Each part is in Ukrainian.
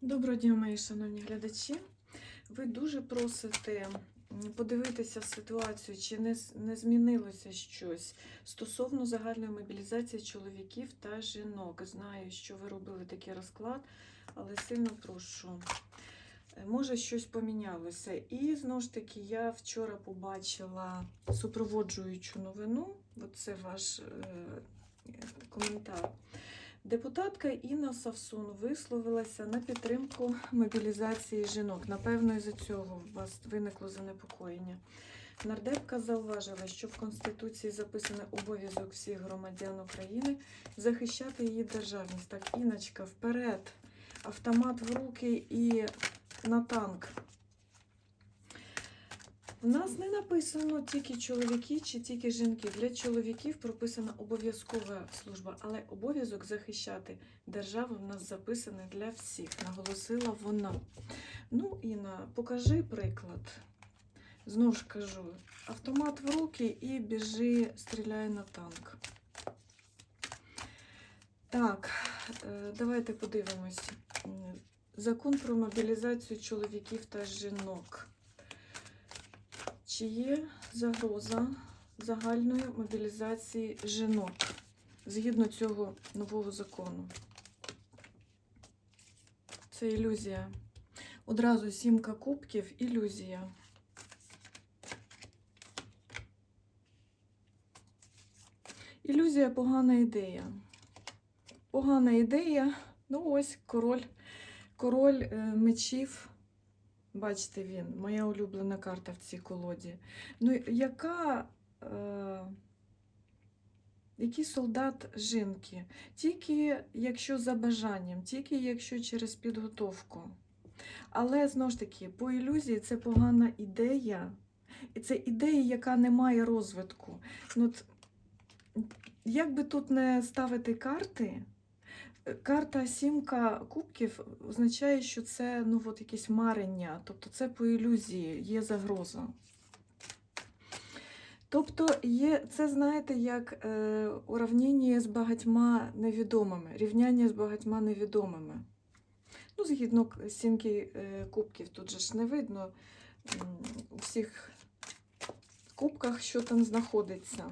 Доброго дня, мої шановні глядачі. Ви дуже просите подивитися ситуацію, чи не, не змінилося щось стосовно загальної мобілізації чоловіків та жінок. Знаю, що ви робили такий розклад, але сильно прошу. Е, Може, щось помінялося. І знову ж таки, я вчора побачила супроводжуючу новину. Оце ваш е, коментар. Депутатка Інна Савсун висловилася на підтримку мобілізації жінок. Напевно, із-за цього у вас виникло занепокоєння. Нардепка зауважила, що в Конституції записаний обов'язок всіх громадян України захищати її державність. Так, Іночка, вперед, автомат в руки і на танк. У нас не написано тільки чоловіки чи тільки жінки. Для чоловіків прописана обов'язкова служба, але обов'язок захищати державу в нас записаний для всіх, наголосила вона. Ну, Інна, покажи приклад. Знову ж кажу, автомат в руки і біжи, стріляй на танк. Так, е, давайте подивимось. Закон про мобілізацію чоловіків та жінок. Чи є загроза загальної мобілізації жінок згідно цього нового закону? Це ілюзія. Одразу сімка кубків ілюзія. Ілюзія погана ідея. Погана ідея. Ну ось король, король е, мечів. Бачите він, моя улюблена карта в цій колоді. Ну, яка. Е, який солдат жінки? Тільки якщо за бажанням, тільки якщо через підготовку. Але знову ж таки, по ілюзії це погана ідея. І це ідея, яка не має розвитку. Ну, як би тут не ставити карти, карта сімка кубків означає, що це ну, от якесь марення, тобто це по ілюзії, є загроза. Тобто є, це, знаєте, як е, уравняння з багатьма невідомими, рівняння з багатьма невідомими. Ну, згідно сімки е, кубків, тут же ж не видно у всіх кубках, що там знаходиться.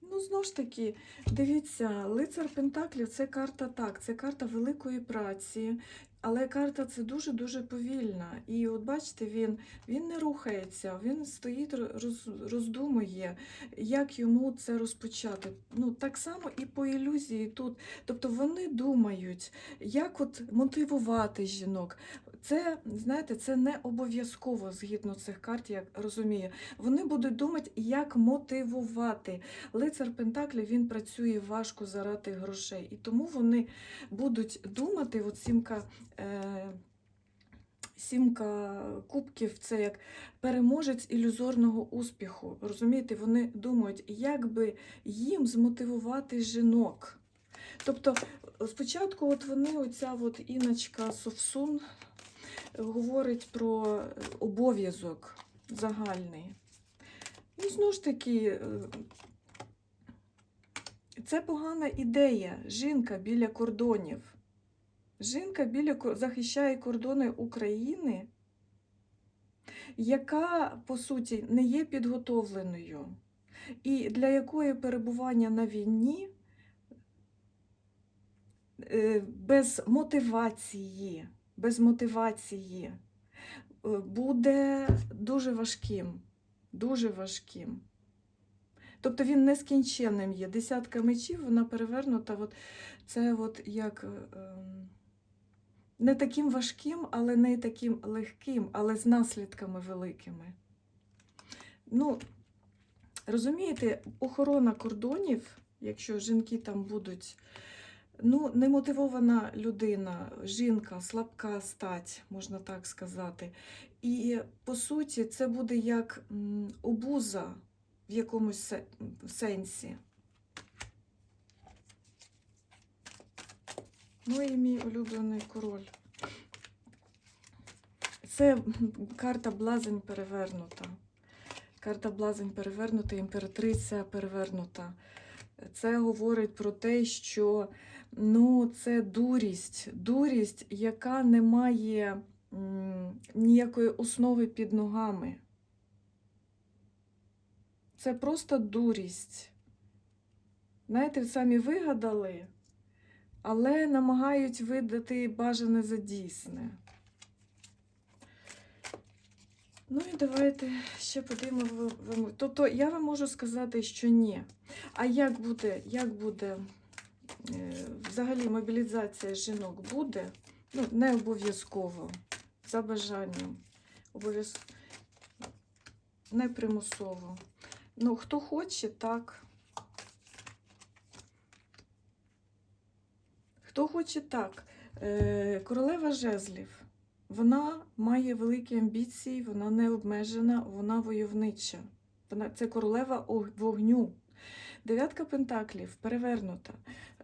Ну, знову ж таки, дивіться, лицар Пентаклів це карта так, це карта великої праці, але карта це дуже-дуже повільна. І от бачите, він, він не рухається, він стоїть, роз, роздумує, як йому це розпочати. Ну, так само і по ілюзії тут. Тобто вони думають, як от мотивувати жінок. Це, знаєте, це не обов'язково згідно цих карт, я розумію. Вони будуть думати, як мотивувати. Лицар Пентаклів він працює важко заради грошей. І тому вони будуть думати, от сімка. Е- Сімка кубків це як переможець ілюзорного успіху. Розумієте, вони думають, як би їм змотивувати жінок. Тобто, спочатку, от вони, оця от іночка Совсун говорить про обов'язок загальний. Ну, знову ж таки, е, це погана ідея. Жінка біля кордонів. Жінка біля захищає кордони України, яка, по суті, не є підготовленою, і для якої перебування на війні е, без мотивації, без мотивації е, буде дуже важким. Дуже важким. Тобто він нескінченним є. Десятка мечів, вона перевернута. От, це от як е, ем, не таким важким, але не таким легким, але з наслідками великими. Ну, розумієте, охорона кордонів, якщо жінки там будуть, ну, немотивована людина, жінка, слабка стать, можна так сказати. І по суті, це буде як обуза в якомусь сенсі. Ну і мій улюблений король. Це карта блазень перевернута. Карта блазень перевернута, імператриця перевернута. Це говорить про те, що ну, це дурість, дурість, яка не має ніякої основи під ногами. Це просто дурість. Знаєте, самі вигадали, але намагають видати бажане за дійсне. Ну і давайте ще подивимо. Тобто я вам можу сказати, що ні. А як буде, як буде взагалі мобілізація жінок буде? Ну, не обов'язково, за бажанням. Обов'язково не примусово. Ну, хто хоче, так. Хто хоче так. Е, Королева жезлів. Вона має великі амбіції, вона не обмежена, вона войовнича. Вона, це королева вогню. Дев'ятка пентаклів перевернута.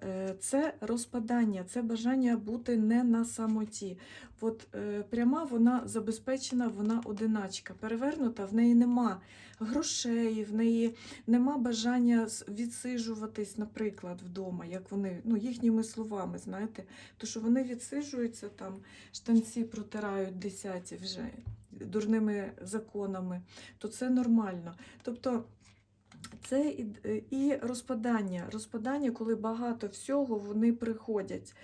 Е, Це розпадання, це бажання бути не на самоті. От е, пряма вона забезпечена, вона одиначка. Перевернута, в неї нема грошей, в неї нема бажання відсиджуватись, наприклад, вдома, як вони, ну, їхніми словами, знаєте, то що вони відсиджуються там, штанці протирають десяті вже дурними законами, то це нормально. Тобто це і, і розпадання, розпадання, коли багато всього вони приходять.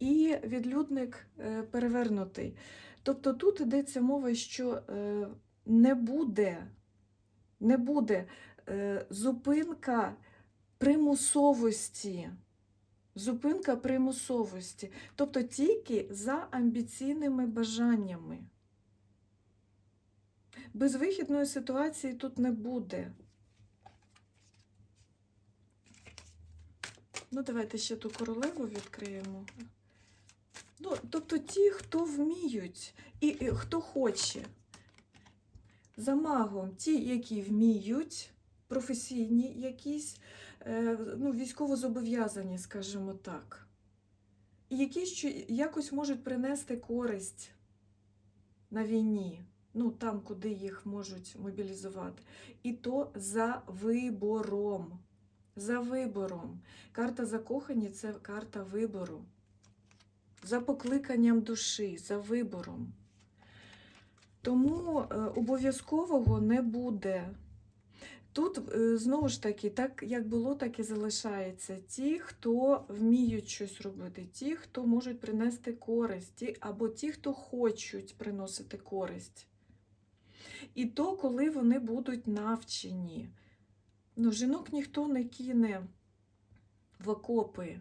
І відлюдник е, перевернутий. Тобто тут йдеться мова, що е, не буде, не буде е, зупинка примусовості. Зупинка примусовості. Тобто тільки за амбіційними бажаннями. Безвихідної ситуації тут не буде. Ну, давайте ще ту королеву відкриємо. Ну, тобто ті, хто вміють, і, і хто хоче. За магом, ті, які вміють, професійні якісь, е, ну, військово-зобов'язані, скажімо так. І які що якось можуть принести користь на війні, ну там, куди їх можуть мобілізувати. І то за вибором. За вибором. Карта закохані це карта вибору. За покликанням душі, за вибором. Тому е, обов'язкового не буде. Тут, е, знову ж таки, так як було, так і залишається. Ті, хто вміють щось робити, ті, хто можуть принести користь, або ті, хто хочуть приносити користь. І то, коли вони будуть навчені. Ну, жінок ніхто не кине в окопи.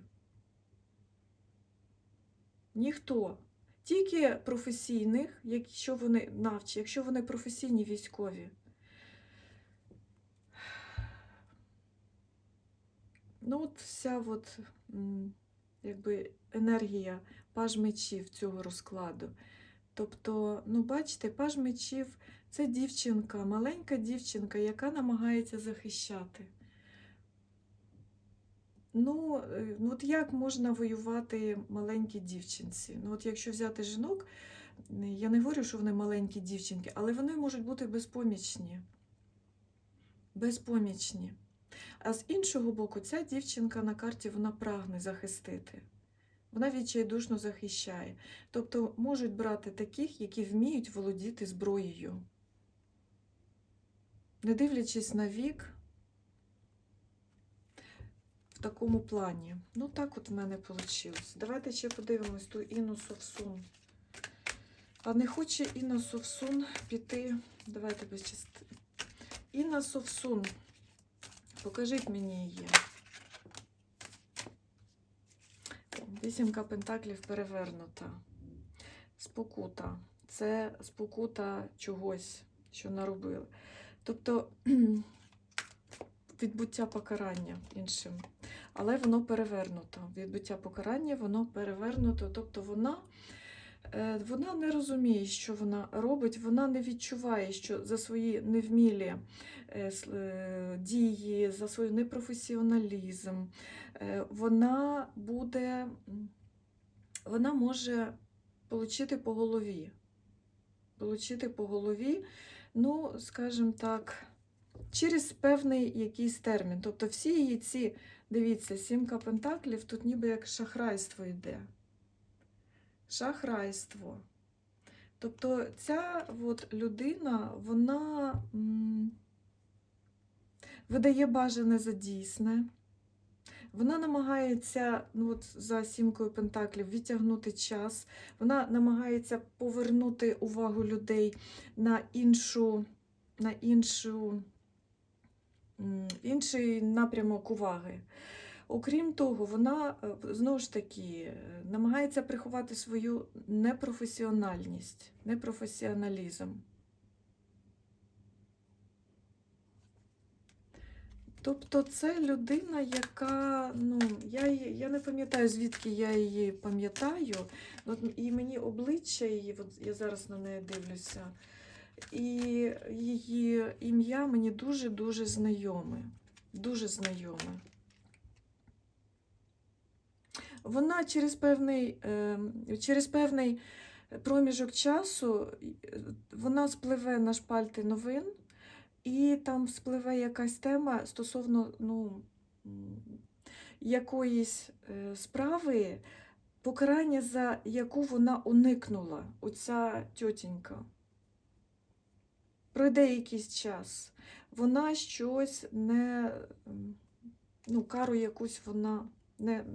Ніхто. Тільки професійних, якщо вони навчі, якщо вони професійні військові. Ну, от вся от, якби енергія паж мечів цього розкладу. Тобто, ну, бачите, паж мечів це дівчинка, маленька дівчинка, яка намагається захищати. Ну, е, ну от як можна воювати маленькій дівчинці? Ну, от якщо взяти жінок, я не говорю, що вони маленькі дівчинки, але вони можуть бути безпомічні. Безпомічні. А з іншого боку, ця дівчинка на карті вона прагне захистити. Вона відчайдушно захищає. Тобто можуть брати таких, які вміють володіти зброєю. Не дивлячись на вік, в такому плані. Ну, так от в мене вийшло. Давайте ще подивимось ту Інну Совсун. А не хоче Інна Совсун піти. Давайте без частини. Інна Совсун. Покажіть мені її. Вісімка пентаклів перевернута. Спокута. Це спокута чогось, що наробили. Тобто відбуття покарання іншим. Але воно перевернуто. Відбуття покарання, воно перевернуто. Тобто вона, вона не розуміє, що вона робить, вона не відчуває, що за свої невмілі е, е, дії, за свій непрофесіоналізм, е, вона буде, вона може отримати по голові. Получити по голові, ну, скажімо так, через певний якийсь термін. Тобто всі її ці Дивіться, сімка пентаклів, тут ніби як шахрайство йде. Шахрайство. Тобто ця от людина, вона м, видає бажане за дійсне. Вона намагається ну от за сімкою пентаклів відтягнути час. Вона намагається повернути увагу людей на іншу, на іншу, інший напрямок уваги. Окрім того, вона е, знову ж таки е, намагається приховати свою непрофесіональність, непрофесіоналізм. Тобто це людина, яка, ну, я, я не пам'ятаю, звідки я її пам'ятаю, і мені обличчя її, от я зараз на неї дивлюся, і її ім'я мені дуже-дуже знайоме. Дуже знайоме. Вона через певний, е, через певний проміжок часу е, вона спливе на шпальти новин, і там спливе якась тема стосовно ну, якоїсь е, справи, покарання, за яку вона уникнула, оця тьотінька. Пройде якийсь час. Вона щось не, ну, кару якусь вона не,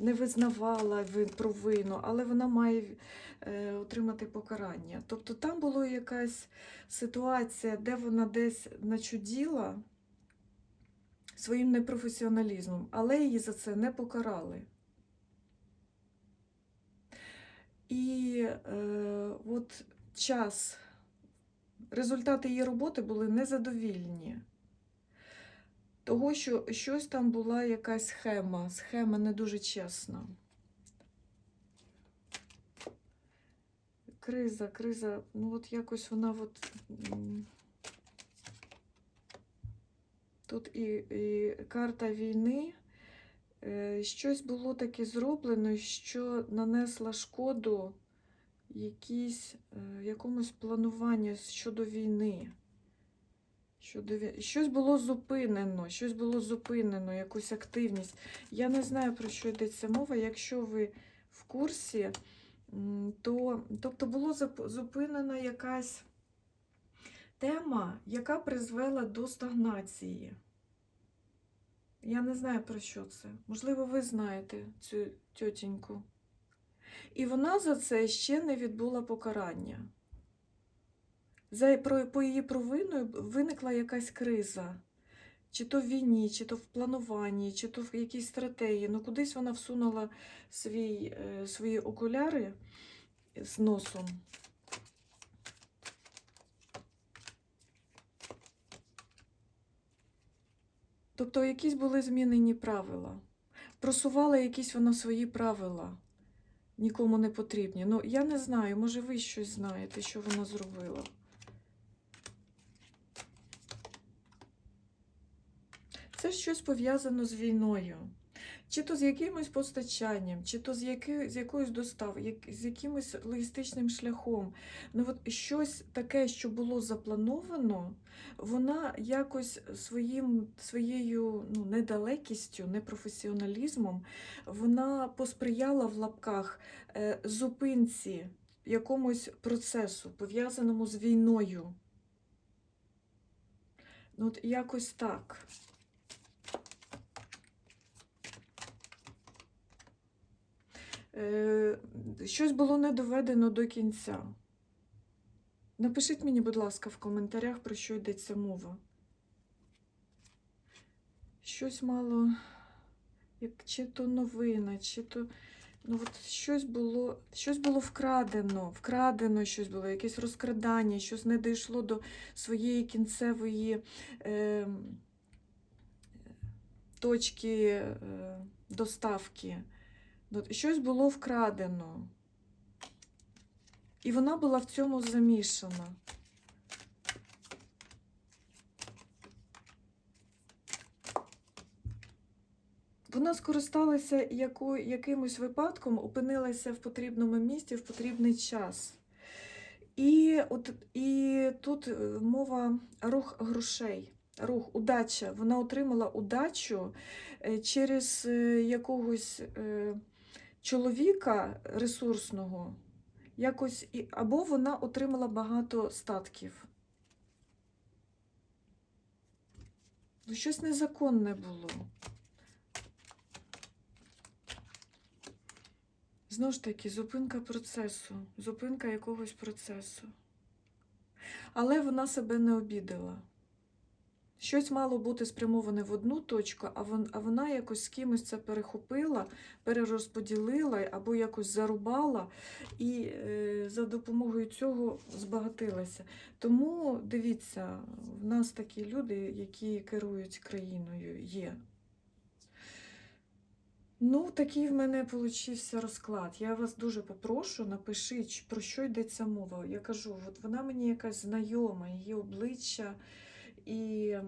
не визнавала ви- провину, але вона має е, отримати покарання. Тобто там була якась ситуація, де вона десь начуділа своїм непрофесіоналізмом, але її за це не покарали. І е, от час, результати її роботи були незадовільні. Того, що щось там була якась схема, схема не дуже чесна. Криза, криза, ну от якось вона от. Тут і, і карта війни. Е, Щось було таке зроблено, що нанесла шкоду якійсь, е, якомусь плануванню щодо війни. Ві- Щось було зупинено, щось було зупинено, якусь активність. Я не знаю, про що йдеться мова. Якщо ви в курсі, то тобто було зупинена якась тема, яка призвела до стагнації. Я не знаю, про що це. Можливо, ви знаєте цю тьотіньку. І вона за це ще не відбула покарання. За, про, по її провиною виникла якась криза. Чи то в війні, чи то в плануванні, чи то в якійсь стратегії. Ну, кудись вона всунула свій, е, свої окуляри з носом. Тобто якісь були змінені правила. Просувала якісь вона свої правила. Нікому не потрібні. Ну, я не знаю, може ви щось знаєте, що вона зробила. Це щось пов'язано з війною. Чи то з якимось постачанням, чи то з, яки, з якоюсь доставою, як, з якимось логістичним шляхом. Ну от щось таке, що було заплановано, вона якось своїм, своєю ну, недалекістю, непрофесіоналізмом, вона посприяла в лапках е, зупинці якомусь процесу, пов'язаному з війною. Ну, от якось так. Щось було не доведено до кінця. Напишіть мені, будь ласка, в коментарях, про що йдеться мова. Щось мало, як чи то новина, чи то. Ну, от щось було, щось було вкрадено, вкрадено щось було, якесь розкрадання, щось не дійшло до своєї кінцевої е, точки е, доставки. От, щось було вкрадено. І вона була в цьому замішана. Вона скористалася яку, якимось випадком, опинилася в потрібному місці в потрібний час. І, от, і тут е, мова рух грошей. рух, удача. Вона отримала удачу е, через е, якогось чоловіка ресурсного, якось, або вона отримала багато статків. Ну, щось незаконне було. Знову ж таки, зупинка процесу, зупинка якогось процесу. Але вона себе не обідала. Щось мало бути спрямоване в одну точку, а вона якось з кимось це перехопила, перерозподілила або якось зарубала і е, за допомогою цього збагатилася. Тому дивіться, в нас такі люди, які керують країною, є. Ну, такий в мене получився розклад. Я вас дуже попрошу, напишіть, про що йдеться мова. Я кажу, от вона мені якась знайома, її обличчя е,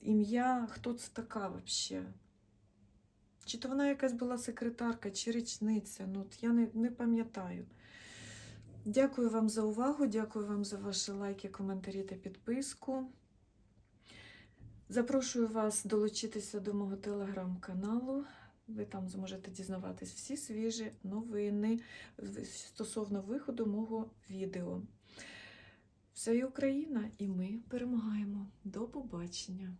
ім'я, хто це така взагалі? Чи то вона якась була секретарка, чи річниця, ну, от я не, не пам'ятаю. Дякую вам за увагу, дякую вам за ваші лайки, коментарі та підписку. Запрошую вас долучитися до мого телеграм-каналу. Ви там зможете дізнаватись всі свіжі новини стосовно виходу мого відео. Все і Україна, і ми перемагаємо. До побачення!